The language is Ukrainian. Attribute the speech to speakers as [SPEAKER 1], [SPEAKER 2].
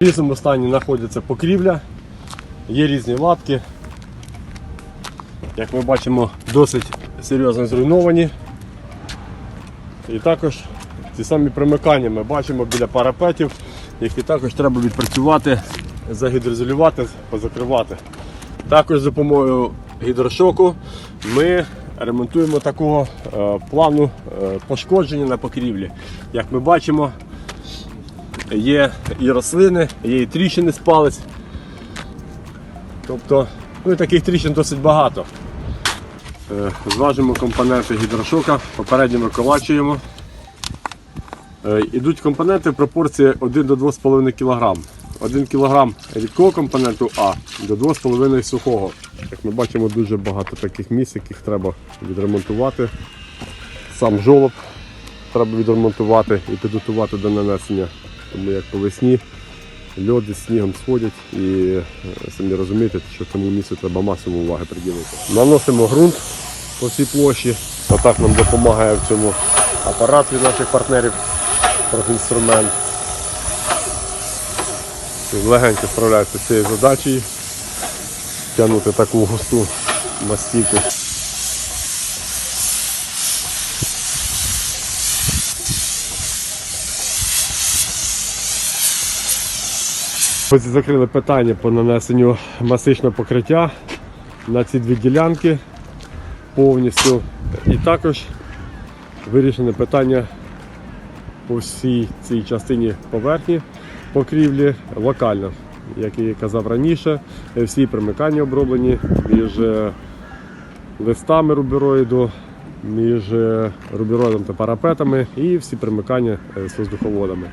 [SPEAKER 1] В різному стані знаходиться покрівля, є різні латки. Як ми бачимо, досить серйозно зруйновані. І також ці самі примикання ми бачимо біля парапетів, які також треба відпрацювати, загідроізолювати, позакривати. Також за допомогою гідрошоку ми ремонтуємо такого е, плану е, пошкодження на покрівлі. Як ми бачимо, є і рослини, є і тріщини з палець. Тобто, ну і таких тріщин досить багато. Е, Зважимо компоненти гідрошока, попередньо виколачуємо. Е, Ідуть компоненти в пропорції 1 до 2,5 кг. 1 кг рідкого компоненту А до 2,5 сухого. Як ми бачимо, дуже багато таких місць, яких треба відремонтувати. Сам жолоб треба відремонтувати і підготувати до нанесення. Тому як по весні льоди з снігом сходять і е, самі розумієте, що цьому місцю треба максимум уваги приділити. Наносимо ґрунт по всій площі. Отак нам допомагає в цьому апарат від наших партнерів профінструмент. Легенько справляється з цією задачею. Тягнути таку густу мастіку. Ось закрили питання по нанесенню масичного покриття на ці дві ділянки повністю. І також вирішене питання по всій цій частині поверхні покрівлі локально. Як я казав раніше, всі примикання оброблені між е, листами рубероїду, між е, рубероїдом та парапетами і всі примикання е, з воздуховодами.